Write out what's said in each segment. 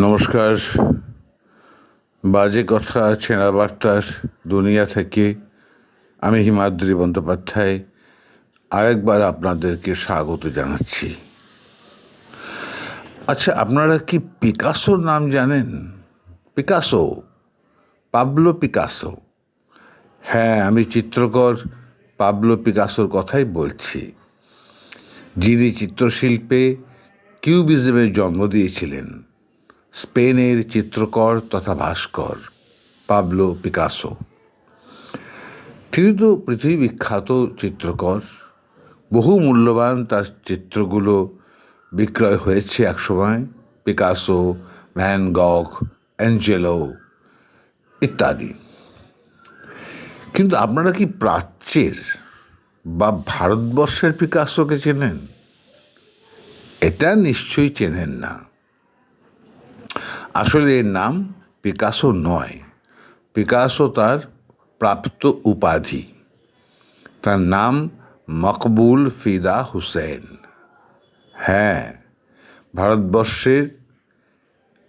নমস্কার। বাজে কথা ছেঁড়া বার্তার দুনিয়া থেকে আমি হিমাদ্রি বন্দ্যোপাধ্যায়। আরেকবার আপনাদেরকে স্বাগত জানাচ্ছি। আচ্ছা আপনারা কি পিকাসোর নাম জানেন? Picasso, Pablo Picasso. হ্যাঁ আমি চিত্রকর পাবলো পিকাসোর কথাই বলছি। যিনি চিত্রশিল্পে কিউবিজমের জন্ম দিয়েছিলেন। স্পেনের চিত্রকর তথা ভাস্কর, পাবলো পিকাসো। তিনি তো পৃথিবী বিখ্যাত চিত্রকর, বহু মূল্যবান তার চিত্রগুলো বিক্রয় হয়েছে একসময়, পিকাসো, ভ্যান গক অ্যাঞ্জেলো ইত্যাদি। কিন্তু আপনারা কি প্রাচ্যের বা ভারতবর্ষের পিকাসোকে চেনেন? এটা নিশ্চয়ই চেনেন না। আসলে এর নাম পিকাসো নয়। পিকাসো তার প্রাপ্ত উপাধি। তার নাম মকবুল ফিদা হুসেন। হ্যাঁ ভারতবর্ষের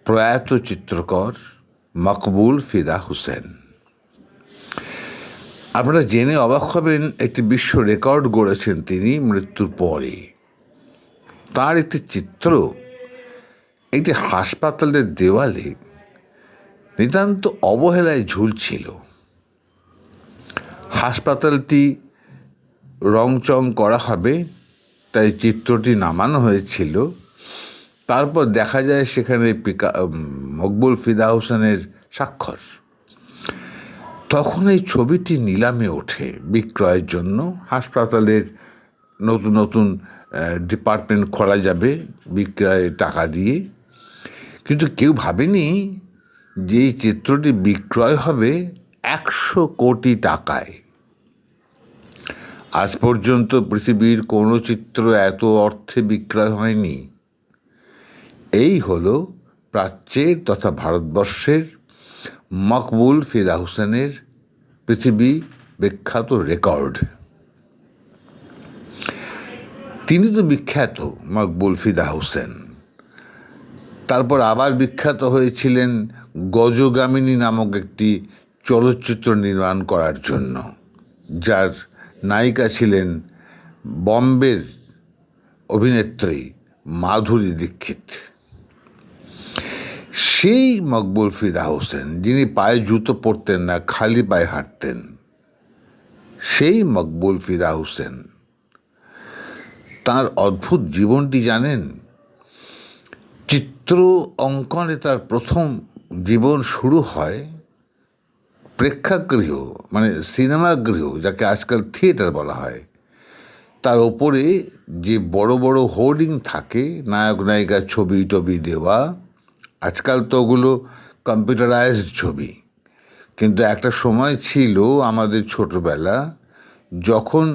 প্রয়াত চিত্রকর মকবুল ফিদা হুসেন। আপনারা জেনে অবাক হবেন, একটি বিশ্ব রেকর্ড গড়েছেন তিনি মৃত্যুর পরে। তার একটি চিত্র একটি হাসপাতালের দেওয়ালে নিতান্ত অবহেলায় ঝুলছিল হাসপাতালটি রংচং করা হবে, তাই চিত্রটি নামানো হয়েছিল। তারপর দেখা যায় সেখানে পিকা মকবুল ফিদা হোসেনের স্বাক্ষর। তখন এই ছবিটি নিলামে ওঠে বিক্রয়ের জন্য। হাসপাতালের নতুন নতুন ডিপার্টমেন্ট খোলা যাবে বিক্রয়ের টাকা দিয়ে। কিন্তু কেউ ভাবেনি যে এই চিত্রটি বিক্রয় হবে একশো কোটি টাকায়। আজ পর্যন্ত পৃথিবীর কোনো চিত্র এত অর্থে বিক্রয় হয়নি। এই হলো প্রাচ্যের তথা ভারতবর্ষের মকবুল ফিদা হোসেনের পৃথিবী বিখ্যাত রেকর্ড। তিনি তো বিখ্যাত মকবুল ফিদা হোসেন। তারপর আবার বিখ্যাত হয়েছিলেন গজগামিনী নামক একটি চলচ্চিত্র নির্মাণ করার জন্য, যার নায়িকা ছিলেন বম্বের অভিনেত্রী মাধুরী দীক্ষিত। সেই মকবুল ফিদা হোসেন, যিনি পায়ে জুতো পরতেন না, খালি পায়ে হাঁটতেন, সেই মকবুল ফিদা হোসেন তার অদ্ভুত জীবনটি জানেন? চিত্র অঙ্কনে তার প্রথম জীবন শুরু হয় প্রেক্ষাগৃহ মানে সিনেমাগৃহ, যাকে আজকাল থিয়েটার বলা হয়। তার ওপরে যে বড় বড় হোর্ডিং থাকে, নায়ক নায়িকার ছবি, টবি দেওয়া, আজকাল তো ওগুলো কম্পিউটারাইজড ছবি। কিন্তু একটা সময় ছিল আমাদের ছোটবেলা, যখন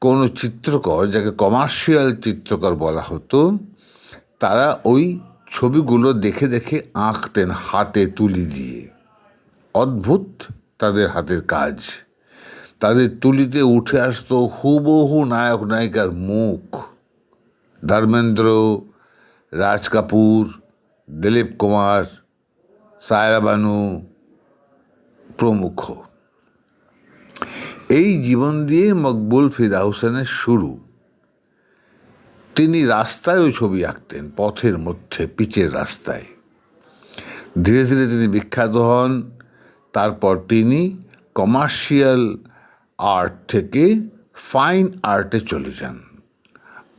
কোনো চিত্রকর, যাকে কমার্শিয়াল চিত্রকর বলা হতো তারা ওই ছবিগুলো দেখে দেখে আঁকতেন হাতে তুলি দিয়ে। অদ্ভুত তাদের হাতের কাজ। তাদের তুলিতে উঠে আসতো হুবহু নায়ক নায়িকার মুখ। ধর্মেন্দ্র, রাজ কাপুর, দিলীপ কুমার, সায়রা বানু প্রমুখ। এই জীবন দিয়ে মকবুল ফিদা হোসেনের শুরু। তিনি রাস্তায়ও ছবি আঁকতেন, পথের মধ্যে, পিচের রাস্তায়। ধীরে ধীরে তিনি বিখ্যাত হন। তারপর তিনি কমার্শিয়াল আর্ট থেকে ফাইন আর্টে চলে যান।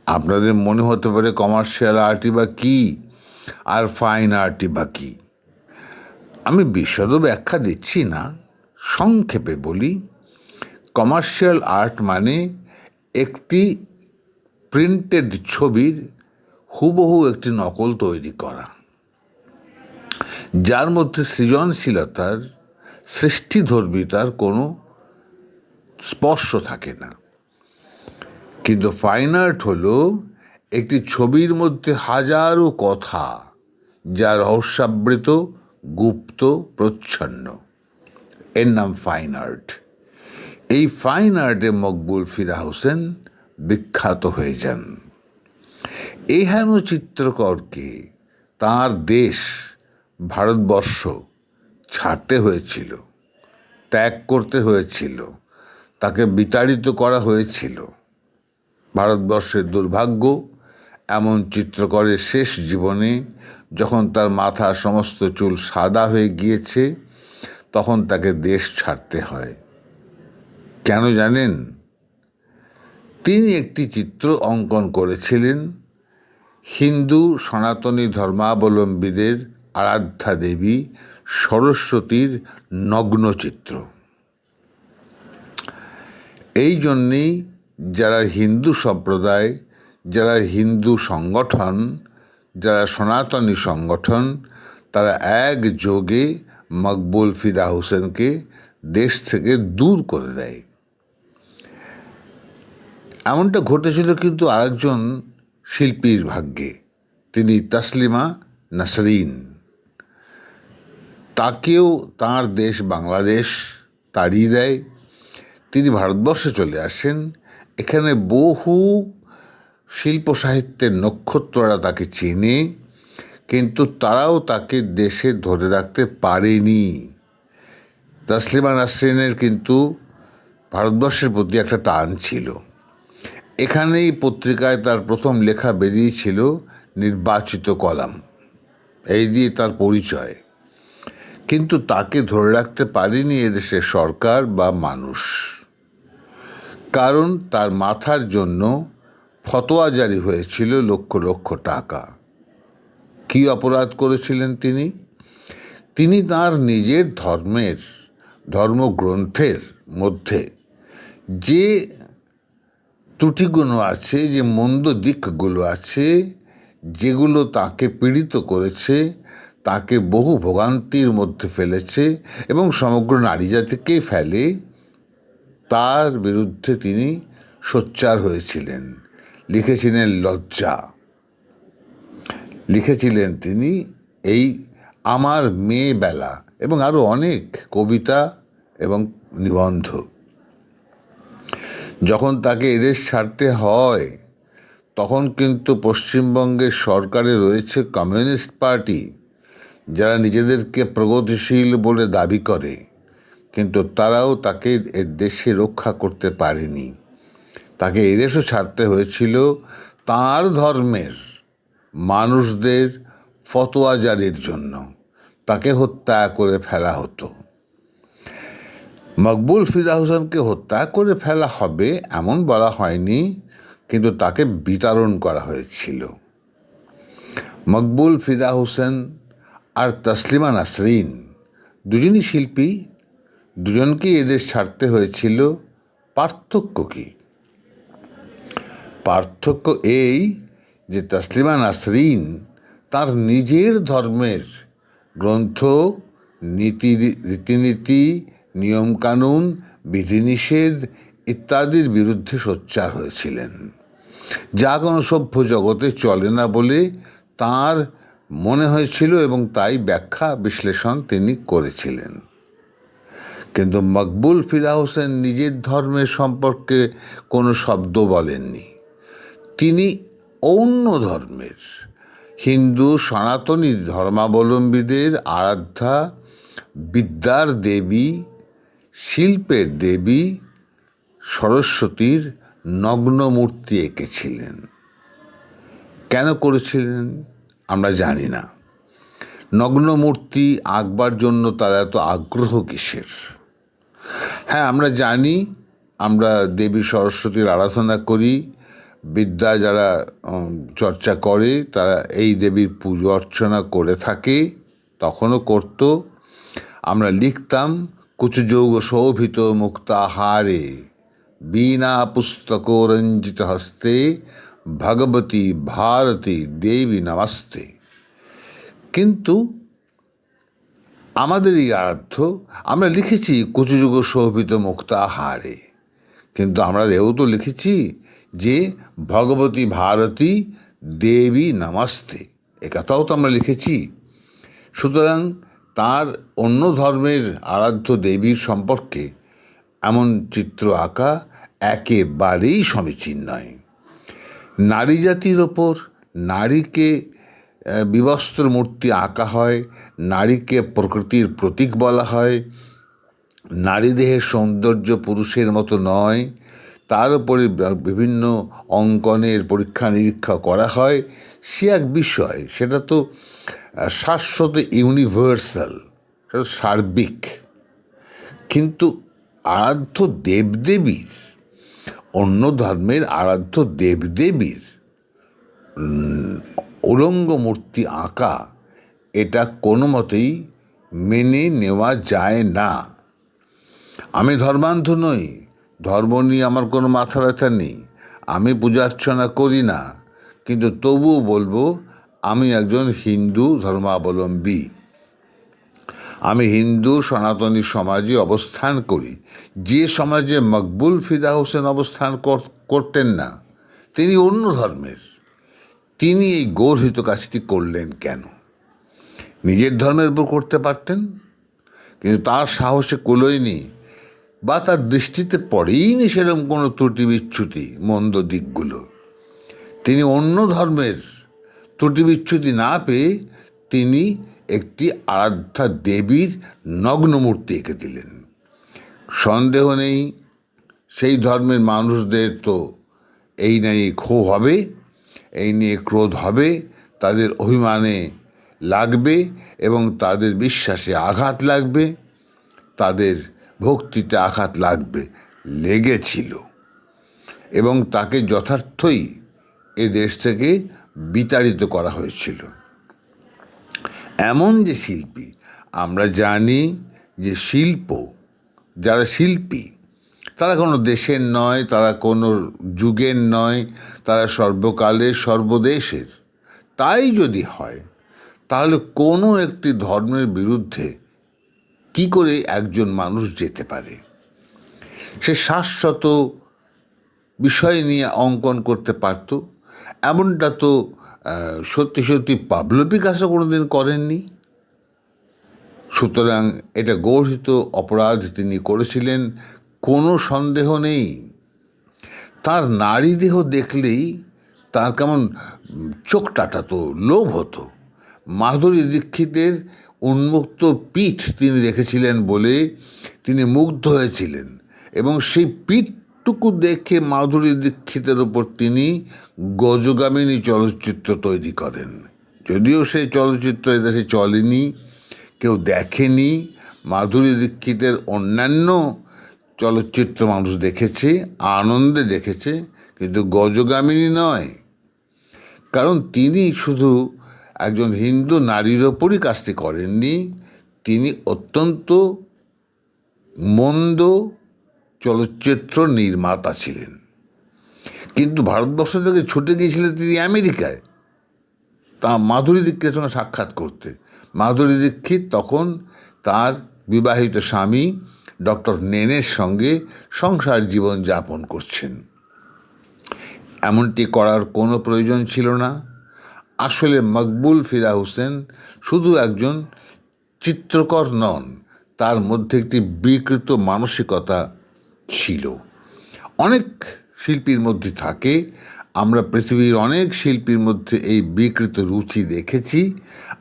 আপনাদের মনে হতে পারে কমার্শিয়াল আর্টই বা কী আর ফাইন আর্টই বা কী। আমি বিশদ ব্যাখ্যা দিচ্ছি না, সংক্ষেপে বলি। কমার্শিয়াল আর্ট মানে একটি প্রিন্টেড ছবির হুবহু একটি নকল তৈরি করা। যার মধ্যে সৃজনশীলতার, সৃষ্টিধর্মিতার কোনো স্পর্শ থাকে না। কিন্তু ফাইন আর্ট হলো একটি ছবির মধ্যে হাজারো কথা যা রহস্যাবৃত, গুপ্ত, প্রচ্ছন্ন। এর নাম ফাইন আর্ট এই ফাইন আর্টে মকবুল ফিদা হোসেন বিখ্যাত হয়ে যান। এই হেন চিত্রকরকে তার দেশ, ভারতবর্ষ ছাড়তে হয়েছিল, ত্যাগ করতে হয়েছিল, তাকে বিতাড়িত করা হয়েছিল। ভারতবর্ষের দুর্ভাগ্য, এমন চিত্রকরের শেষ জীবনে যখন তার মাথা সমস্ত চুল সাদা হয়ে গিয়েছে, তখন তাকে দেশ ছাড়তে হয়। কেন জানেন? তিনি একটি চিত্র অঙ্কন করেছিলেন হিন্দু সনাতনী ধর্মাবলম্বীদের আরাধ্যা দেবী সরস্বতীর নগ্ন চিত্র এই জন্যেই যারা হিন্দু সম্প্রদায়, যারা হিন্দু সংগঠন, যারা সনাতনী সংগঠন, তারা এক যোগে মকবুল ফিদা হোসেনকে দেশ থেকে দূর করে দেয়। এমনটা ঘটেছিল কিন্তু আরেকজন শিল্পীর ভাগ্যে। তিনি তাসলিমা নাসরিন। তাকেও তার দেশ বাংলাদেশ তাড়িয়ে দেয়। তিনি ভারতবর্ষে চলে আসেন। এখানে বহু শিল্প সাহিত্যের নক্ষত্ররা তাকে চেনে, কিন্তু তারাও তাকে দেশে ধরে রাখতে পারেনি। তাসলিমা নাসরিনের কিন্তু ভারতবর্ষের প্রতি একটা টান ছিল। এখানেই পত্রিকায় তার প্রথম লেখা বেরিয়েছিল নির্বাচিত কলাম এই দিয়ে তার পরিচয়। কিন্তু তাকে ধরে রাখতে পারেনি এদেশের সরকার বা মানুষ। কারণ তার মাথার জন্য ফতোয়া জারি হয়েছিল লক্ষ লক্ষ টাকা। কি অপরাধ করেছিলেন তিনি? তিনি তার নিজের ধর্মের, ধর্মগ্রন্থের মধ্যে যে ত্রুটিগুলো আছে, যে মন্দ দিকগুলো আছে, যেগুলো তাকে পীড়িত করেছে, তাকে বহু ভোগান্তির মধ্যে ফেলেছে এবং সমগ্র নারী জাতিকেই ফেলে, তার বিরুদ্ধে তিনি সোচ্চার হয়েছিলেন। লিখেছিলেন লজ্জা। লিখেছিলেন তিনি এই আমার মেয়ে বেলা এবং আরও অনেক কবিতা এবং নিবন্ধ। যখন তাকে এদেশ ছাড়তে হয়, তখন কিন্তু পশ্চিমবঙ্গের সরকারে রয়েছে কমিউনিস্ট পার্টি, যারা নিজেদেরকে প্রগতিশীল বলে দাবি করে। কিন্তু তারাও তাকে দেশে রক্ষা করতে পারেনি। তাকে এদেশও ছাড়তে হয়েছিল তার ধর্মের মানুষদের ফতোয়া জারির জন্য। তাকে হত্যা করে ফেলা হতো। মকবুল ফিদা হোসেনকে হত্যা করে ফেলা হবে এমন বলা হয়নি, কিন্তু তাকে বিতরণ করা হয়েছিল। মকবুল ফিদা হোসেন আর তসলিমা নাসরিন দুজনই শিল্পী, দুজনকেই এদের ছাড়তে হয়েছিল। পার্থক্য কী? পার্থক্য এই যে তসলিমা নাসরিন তার নিজের ধর্মের গ্রন্থ, নীতি, রীতিনীতি নিয়মকানুন, বিধিনিষেধ ইত্যাদির বিরুদ্ধে সোচ্চার হয়েছিলেন। যা কোনো সভ্য জগতে চলে না বলে তার মনে হয়েছিল এবং তাই ব্যাখ্যা, বিশ্লেষণ তিনি করেছিলেন। কিন্তু মকবুল ফিদা হোসেন নিজের ধর্মের সম্পর্কে কোনো শব্দ বলেননি। তিনি অন্য ধর্মের। হিন্দু, সনাতনী ধর্মাবলম্বীদের আরাধ্যা, বিদ্যার দেবী শিল্পের দেবী সরস্বতীর নগ্ন মূর্তি এঁকেছিলেন। কেন করেছিলেন? আমরা জানি না। নগ্ন মূর্তি আঁকবার জন্য তার এত আগ্রহ কিসের? হ্যাঁ আমরা জানি, আমরা দেবী সরস্বতীর আরাধনা করি, বিদ্যা যারা চর্চা করে, তারা এই দেবীর পুজো অর্চনা করে থাকে, তখনও করত। আমরা লিখতাম কুচযৌগ শোভিত মুক্তাহারে বীণা পুস্তক রঞ্জিত হস্তে ভগবতী ভারতী দেবী নমস্তে কিন্তু আমাদের এই আরাধ্য, আমরা লিখেছি কুচযুগ শোভিত মুক্তাহারে কিন্তু আমরা এও তো লিখেছি যে ভগবতী ভারতী দেবী নমস্তে, এ কথাও তো আমরা লিখেছি। সুতরাং তার অন্য ধর্মের আরাধ্য দেবীর সম্পর্কে এমন চিত্র আঁকা একেবারেই সমীচীন নয়। নারী জাতির ওপর নারীকে বিবস্ত্র মূর্তি আঁকা হয়, নারীকে প্রকৃতির প্রতীক বলা হয়। নারী দেহের সৌন্দর্য পুরুষের মতো নয়। তার উপরে বিভিন্ন অঙ্কনের পরীক্ষা নিরীক্ষা করা হয়। সে এক বিষয়, সেটা তো শাশ্বত ইউনিভার্সাল, সেটা সার্বিক। কিন্তু আরাধ্য দেবদেবীর, অন্য ধর্মের আরাধ্য দেবদেবীর উলঙ্গ মূর্তি আঁকা, এটা কোনো মতেই মেনে নেওয়া যায় না। আমি ধর্মান্ধ নই। ধর্ম নিয়ে আমার কোনো মাথা ব্যথা নেই। আমি পূজার্চনা করি না। কিন্তু তবুও বলব, আমি একজন হিন্দু ধর্মাবলম্বী। আমি হিন্দু সনাতনী সমাজে অবস্থান করি। যে সমাজে মকবুল ফিদা হোসেন অবস্থান কর- করতেন না, তিনি অন্য ধর্মের। তিনি এই গর্হিত কাজটি করলেন কেন? নিজের ধর্মের উপর করতে পারতেন? কিন্তু তার সাহসে কুলোয়নি বা তার দৃষ্টিতে পড়েইনি সেরকম কোনো ত্রুটি বিচ্ছুতি মন্দ দিকগুলো। তিনি অন্য ধর্মের ত্রুটি বিচ্যুতি না পেয়ে তিনি একটি আরাধ্যা দেবীর নগ্ন মূর্তি এঁকে দিলেন। সন্দেহ নেই, সেই ধর্মের মানুষদের তো এই নিয়ে ক্ষোভ হবে, এই নিয়ে ক্রোধ হবে, তাদের অভিমানে লাগবে এবং তাদের বিশ্বাসে আঘাত লাগবে, তাদের ভক্তিতে আঘাত লাগবে, লেগেছিল। এবং তাকে যথার্থই এ দেশ থেকে বিতাড়িত করা হয়েছিল। এমন যে শিল্পী, আমরা জানি যে শিল্প, যারা শিল্পী, তারা কোনো দেশের নয়, তারা কোনো যুগের নয়, তারা সর্বকালের, সর্বদেশের। তাই যদি হয়, তাহলে কোনো একটি ধর্মের বিরুদ্ধে কি করে একজন মানুষ যেতে পারে? সে শাশ্বত বিষয় নিয়ে অঙ্কন করতে পারত। এমনটা তো সত্যি সত্যি পাবলো পিকাসো কোনোদিন করেননি। সুতরাং এটা গর্হিত অপরাধ তিনি করেছিলেন, কোনো সন্দেহ নেই। তার নারী দেহ দেখলেই তার কেমন চোখ টাটাতো, লোভ হতো। মাধুরী দীক্ষিতের উন্মুক্ত পিঠ তিনি রেখেছিলেন বলে তিনি মুগ্ধ হয়েছিলেন। এবং সেই পিঠটুকু দেখে মাধুরী দীক্ষিতের ওপর তিনি গজগামিনী চলচ্চিত্র তৈরি করেন। যদিও সেই চলচ্চিত্র এদেশে চলেনি, কেউ দেখেনি, মাধুরী দীক্ষিতের অন্যান্য চলচ্চিত্র মানুষ দেখেছে, আনন্দে দেখেছে, কিন্তু গজগামিনী নয়। কারণ তিনি শুধু একজন হিন্দু নারীর ওপরই কাজটি করেননি। তিনি অত্যন্ত মন্দ চলচ্চিত্র নির্মাতা ছিলেন। কিন্তু ভারতবর্ষ থেকে ছুটে গিয়েছিলেন তিনি আমেরিকায়। তা মাধুরী দীক্ষিতের সঙ্গে সাক্ষাৎ করতে। মাধুরী দীক্ষিত তখন তার বিবাহিত স্বামী ডক্টর নেনের সঙ্গে সংসার জীবন যাপন করছেন। এমনটি করার কোনো প্রয়োজন ছিল না। আসলে মকবুল ফিরা হোসেন শুধু একজন চিত্রকর নন, তার মধ্যে একটি বিকৃত মানসিকতা ছিল। অনেক শিল্পীর মধ্যে থাকে, আমরা পৃথিবীর অনেক শিল্পীর মধ্যে এই বিকৃত রুচি দেখেছি,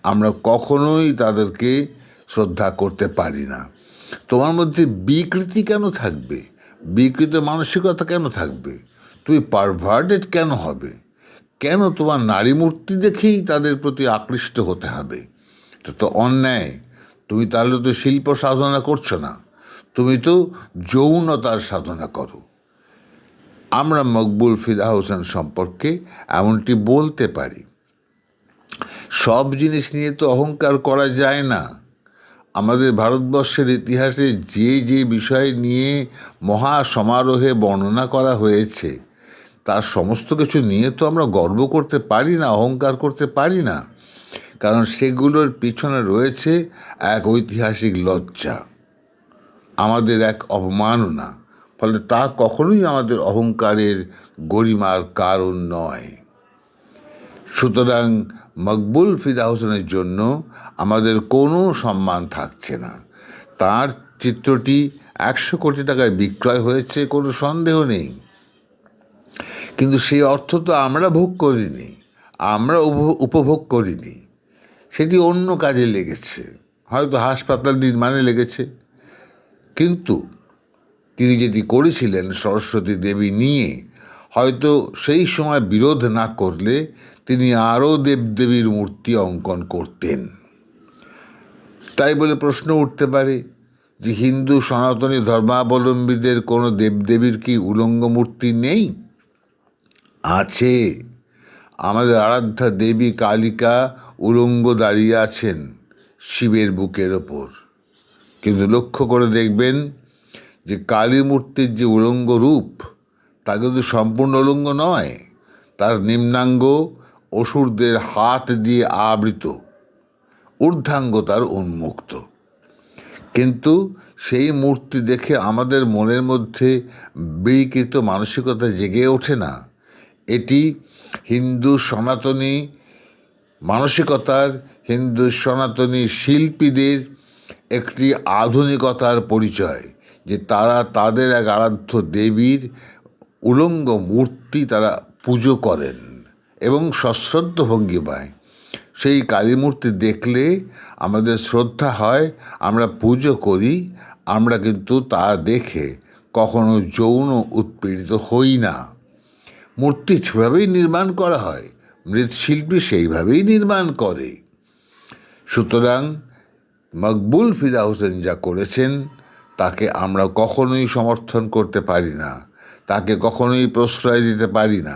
আমরা কখনোই তাদেরকে শ্রদ্ধা করতে পারি না। তোমার মধ্যে বিকৃতি কেন থাকবে? বিকৃত মানসিকতা কেন থাকবে? তুমি পারভার্টেড কেন হবে? কেন তোমার নারী মূর্তি দেখেই তাদের প্রতি আকৃষ্ট হতে হবে? এটা তো অন্যায়। তুমি তাহলে তো শিল্প সাধনা করছ না। তুমি তো যৌনতার সাধনা করো। আমরা মকবুল ফিদা হোসেন সম্পর্কে এমনটি বলতে পারি। সব জিনিস নিয়ে তো অহংকার করা যায় না। আমাদের ভারতবর্ষের ইতিহাসে যে যে বিষয় নিয়ে মহা সমারোহে বর্ণনা করা হয়েছে তার সমস্ত কিছু নিয়ে তো আমরা গর্ব করতে পারি না, অহংকার করতে পারি না। কারণ সেগুলোর পিছনে রয়েছে এক ঐতিহাসিক লজ্জা। আমাদের এক অবমাননা। ফলে তা কখনোই আমাদের অহংকারের গরিমার কারণ নয়। সুতরাং মকবুল ফিদা হোসেনের জন্য আমাদের কোনো সম্মান থাকছে না। তার চিত্রটি একশো কোটি টাকায় বিক্রয় হয়েছে, কোনো সন্দেহ নেই। কিন্তু সেই অর্থ তো আমরা ভোগ করিনি, আমরা উপ- উপভোগ করিনি। সেটি অন্য কাজে লেগেছে, হয়তো হাসপাতাল নির্মাণে লেগেছে। কিন্তু তিনি যেটি করেছিলেন, সরস্বতী দেবী নিয়ে, হয়তো সেই সময় বিরোধ না করলে তিনি আরও দেবদেবীর মূর্তি অঙ্কন করতেন। তাই বলে প্রশ্ন উঠতে পারে যে হিন্দু সনাতনী ধর্মাবলম্বীদের কোনো দেবদেবীর কি উলঙ্গ মূর্তি নেই? আছে। আমাদের আরাধ্যা দেবী কালিকা উলঙ্গ দাঁড়িয়ে আছেন শিবের বুকের ওপর। কিন্তু লক্ষ্য করে দেখবেন যে কালী মূর্তির যে উলঙ্গ রূপ, তা কিন্তু সম্পূর্ণ উলঙ্গ নয়। তার নিম্নাঙ্গ অসুরদের হাত দিয়ে আবৃত। ঊর্ধ্বাঙ্গ তার উন্মুক্ত। কিন্তু সেই মূর্তি দেখে আমাদের মনের মধ্যে বিকৃত মানসিকতা জেগে ওঠে না। এটি হিন্দু সনাতনী মানসিকতার, হিন্দু সনাতনী শিল্পীদের একটি আধুনিকতার পরিচয়, যে তারা তাদের এক আরাধ্য দেবীর উলঙ্গ মূর্তি তারা পুজো করেন এবং সশ্রদ্ধ ভঙ্গিমায় সেই কালী মূর্তি দেখলে আমাদের শ্রদ্ধা হয়, আমরা পুজো করি, আমরা কিন্তু তা দেখে কখনো যৌন উৎপীড়িত হই না। মূর্তি সেভাবেই নির্মাণ করা হয়, মৃৎশিল্পী সেইভাবেই নির্মাণ করে। সুতরাং মকবুল ফিদা হোসেন যা করেছেন, তাকে আমরা কখনোই সমর্থন করতে পারি না, তাকে কখনোই প্রশ্রয় দিতে পারি না।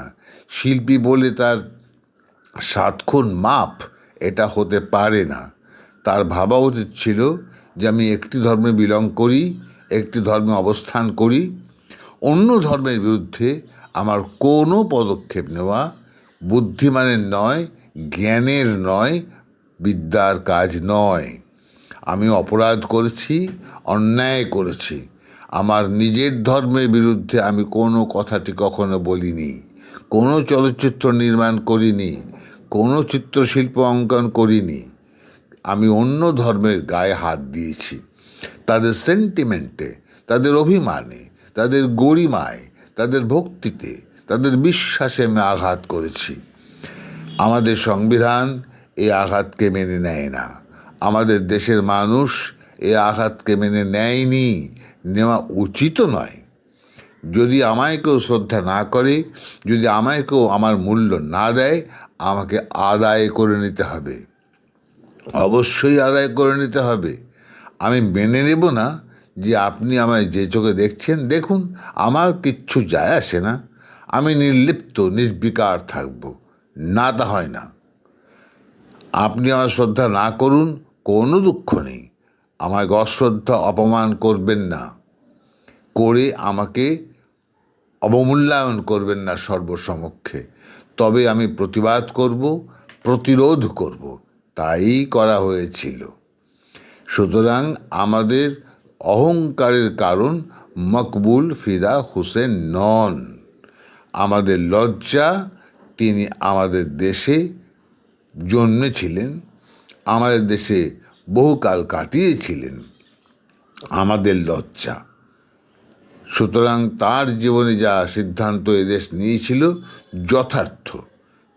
শিল্পী বলে তার সাতক্ষণ মাপ এটা হতে পারে না। তার ভাবা উচিত ছিল যে আমি একটি ধর্মে বিলং করি, একটি ধর্মে অবস্থান করি, অন্য ধর্মের বিরুদ্ধে আমার কোনো পদক্ষেপ নেওয়া বুদ্ধিমানের নয়, জ্ঞানের নয়, বিদ্যার কাজ নয়। আমি অপরাধ করেছি, অন্যায় করেছি। আমার নিজের ধর্মের বিরুদ্ধে আমি কোনো কথাটি কখনো বলিনি, কোনো চলচ্চিত্র নির্মাণ করিনি, কোনো চিত্রশিল্প অঙ্কন করিনি। আমি অন্য ধর্মের গায়ে হাত দিয়েছি। তাদের সেন্টিমেন্টে তাদের অভিমানে, তাদের গরিমায় তাদের ভক্তিতে, তাদের বিশ্বাসে আমি আঘাত করেছি। আমাদের সংবিধান এই আঘাতকে মেনে নেয় না। আমাদের দেশের মানুষ এই আঘাতকে মেনে নেয়নি, নেওয়া উচিতও নয়। যদি আমায় কেউ শ্রদ্ধা না করে, যদি আমায় কেউ আমার মূল্য না দেয়, আমাকে আদায় করে নিতে হবে। অবশ্যই আদায় করে নিতে হবে। আমি মেনে নেব না যে আপনি আমায় যে চোখে দেখছেন, দেখুন, আমার কিচ্ছু যায় আসে না। আমি নির্লিপ্ত, নির্বিকার থাকব। না তা হয় না। আপনি আমার শ্রদ্ধা না করুন, কোনো দুঃখ নেই। আমায় অশ্রদ্ধা, অপমান করবেন না। করে আমাকে অবমূল্যায়ন করবেন না সর্বসমক্ষে। তবে আমি প্রতিবাদ করব, প্রতিরোধ করব। তাই করা হয়েছিল। সুতরাং আমাদের অহংকারের কারণ মকবুল ফিদা হুসেন নন। আমাদের লজ্জা, তিনি আমাদের দেশে জন্মেছিলেন, আমাদের দেশে বহুকাল কাটিয়েছিলেন। আমাদের লজ্জা। সুতরাং তার জীবনে যা সিদ্ধান্ত এদেশ নিয়েছিল যথার্থ।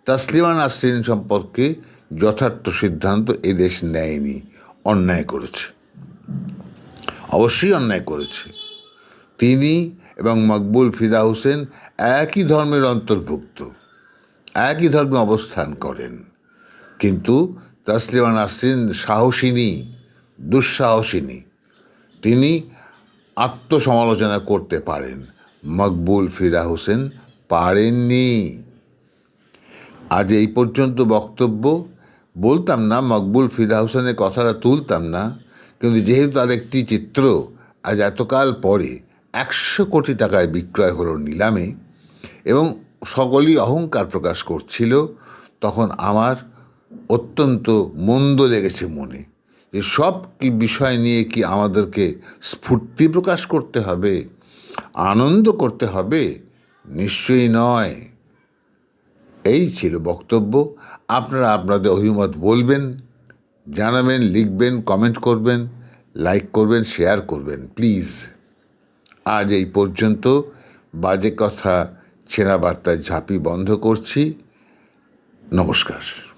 তাসলিমা নাসরিন সম্পর্কে যথার্থ সিদ্ধান্ত এদেশ নেয়নি, অন্যায় করেছে। অবশ্যই অন্যায় করেছে। তিনি এবং মকবুল ফিদা হোসেন একই ধর্মের অন্তর্ভুক্ত, একই ধর্মে অবস্থান করেন। কিন্তু তাসলিমা নাসরিন সাহসিনী, দুঃসাহসিনী। তিনি আত্মসমালোচনা করতে পারেন, মকবুল ফিদা হোসেন পারেননি। আজ এই পর্যন্ত বক্তব্য, বলতাম না মকবুল ফিদা হোসেনের কথাটা তুলতাম না কিন্তু যেহেতু তার একটি চিত্র আজ এতকাল পরে, একশো কোটি টাকায় বিক্রয় হলো নিলামে এবং সকলেই অহংকার প্রকাশ করছিল, তখন আমার অত্যন্ত মন্দ লেগেছে মনে যে সব কি বিষয় নিয়ে কি আমাদেরকে স্ফূর্তি প্রকাশ করতে হবে, আনন্দ করতে হবে? নিশ্চয়ই নয়। এই ছিল বক্তব্য। আপনারা আপনাদের অভিমত বলবেন। জানাবেন, লিখবেন কমেন্ট করবেন লাইক করবেন শেয়ার করবেন প্লিজ আজ এই পর্যন্ত বাজে কথা, ছেঁড়া বার্তায় ঝাঁপি বন্ধ করছি। নমস্কার।